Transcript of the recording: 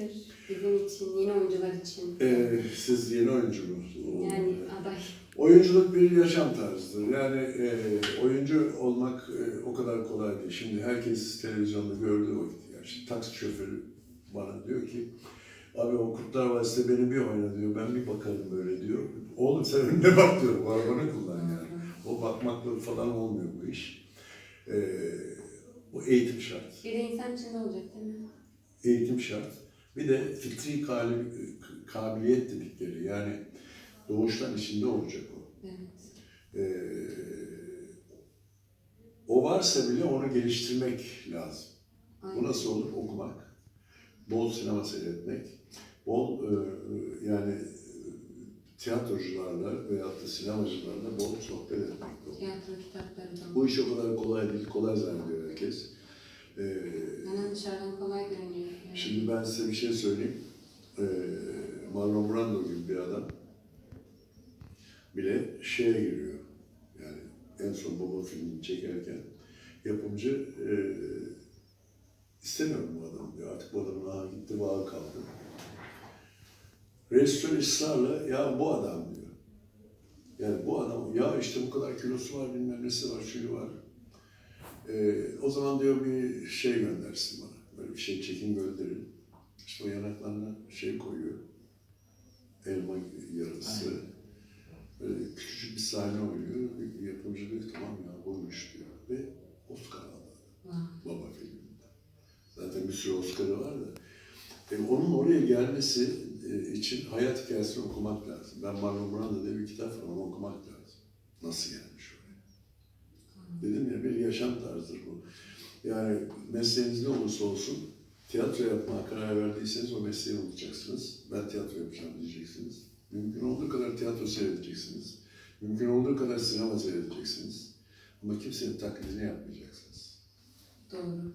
nedir bizim için, yeni oyuncular için? Ee, siz yeni oyuncu musunuz? Yani aday. Oyunculuk bir yaşam tarzıdır. Yani e, oyuncu olmak e, o kadar kolay değil. Şimdi herkes televizyonda gördüğü vakit. Yani şimdi taksi şoförü bana diyor ki Abi o Kurtlar Vadisi'de beni bir oyna diyor. Ben bir bakarım böyle diyor. Oğlum sen önüne bak diyorum. Arabanı kullan yani. O bakmakla falan olmuyor bu iş. Ee, bu eğitim şart. Bir de insan içinde olacak değil mi? Eğitim şart. Bir de fitri kabiliyet dedikleri yani doğuştan içinde olacak o. Evet. Ee, o varsa bile onu geliştirmek lazım. Bu Aynen. nasıl olur? Okumak, bol sinema seyretmek, bol e, yani e, tiyatrocularla veyahut da sinemacılarla bol sohbet etmek. de olur. Tiyatro kitapları. Bu iş o kadar kolay değil, kolay zannediyor herkes. Ee, Hemen dışarıdan kolay. Yani. Şimdi ben size bir şey söyleyeyim. Ee, Marlon Brando gibi bir adam bile şeye giriyor. Yani en son Baba filmini çekerken yapımcı e, istemiyorum bu adamı diyor. Artık bu adamın aha gitti bağı kaldı. Rejisör ısrarla ya bu adam diyor. Yani bu adam ya işte bu kadar kilosu var bilmem nesi var şuyu var. Ee, o zaman diyor bir şey göndersin bana. Bir şey çekin gönderin. İşte o yanaklarına şey koyuyor. Elma yarısı. Böyle küçücük bir sahne oynuyor. Yapımcı diyor tamam ya buymuş diyor. Ve Oscar aldı baba filminde. Zaten bir sürü Oscar'ı var da. E, onun oraya gelmesi e, için hayat hikayesini okumak lazım. Ben Marlon Brando diye bir kitap var, onu okumak lazım. Nasıl gelmiş oraya? Dedim ya bir yaşam tarzıdır bu. Yani mesleğiniz ne olursa olsun tiyatro yapmaya karar verdiyseniz o mesleği unutacaksınız. Ben tiyatro yapacağım diyeceksiniz. Mümkün olduğu kadar tiyatro seyredeceksiniz. Mümkün olduğu kadar sinema seyredeceksiniz. Ama kimsenin taklidini yapmayacaksınız. Doğru.